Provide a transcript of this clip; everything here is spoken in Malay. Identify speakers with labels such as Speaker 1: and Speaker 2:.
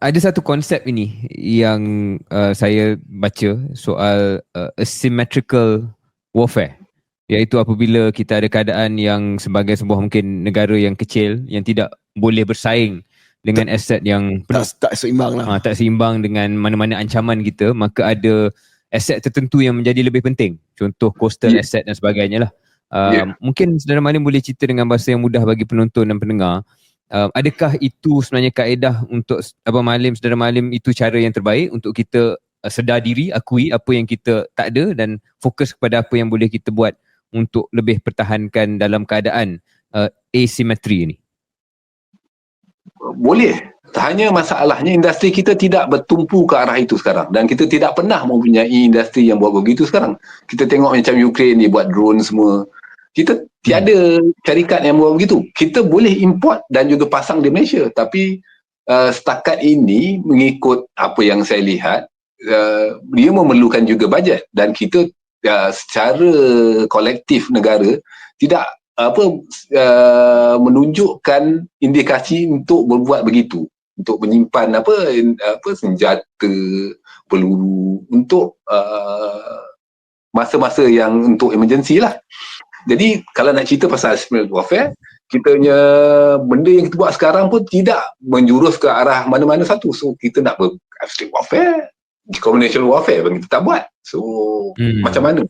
Speaker 1: ada satu konsep ini yang uh, saya baca soal uh, asymmetrical warfare iaitu apabila kita ada keadaan yang sebagai sebuah mungkin negara yang kecil yang tidak boleh bersaing dengan aset yang
Speaker 2: penuh, tak, tak seimbang lah.
Speaker 1: Ha, tak seimbang dengan mana-mana ancaman kita maka ada aset tertentu yang menjadi lebih penting. Contoh coastal yeah. asset dan sebagainya lah. Uh, yeah. Mungkin saudara Malim boleh cerita dengan bahasa yang mudah bagi penonton dan pendengar. Uh, adakah itu sebenarnya kaedah untuk Abang Malim, saudara Malim itu cara yang terbaik untuk kita uh, sedar diri, akui apa yang kita tak ada dan fokus kepada apa yang boleh kita buat untuk lebih pertahankan dalam keadaan uh, asimetri ini?
Speaker 3: Boleh. Hanya masalahnya industri kita tidak bertumpu ke arah itu sekarang dan kita tidak pernah mempunyai industri yang buat begitu sekarang. Kita tengok macam Ukraine ni buat drone semua. Kita tiada syarikat yang buat begitu. Kita boleh import dan juga pasang di Malaysia. Tapi uh, setakat ini mengikut apa yang saya lihat uh, dia memerlukan juga bajet. Dan kita uh, secara kolektif negara tidak apa uh, menunjukkan indikasi untuk berbuat begitu. Untuk menyimpan apa apa senjata peluru untuk uh, masa-masa yang untuk emergency lah jadi kalau nak cerita pasal spiritual warfare kita punya benda yang kita buat sekarang pun tidak menjurus ke arah mana-mana satu. So kita nak ber warfare conventional warfare pun kita tak buat. So hmm. macam mana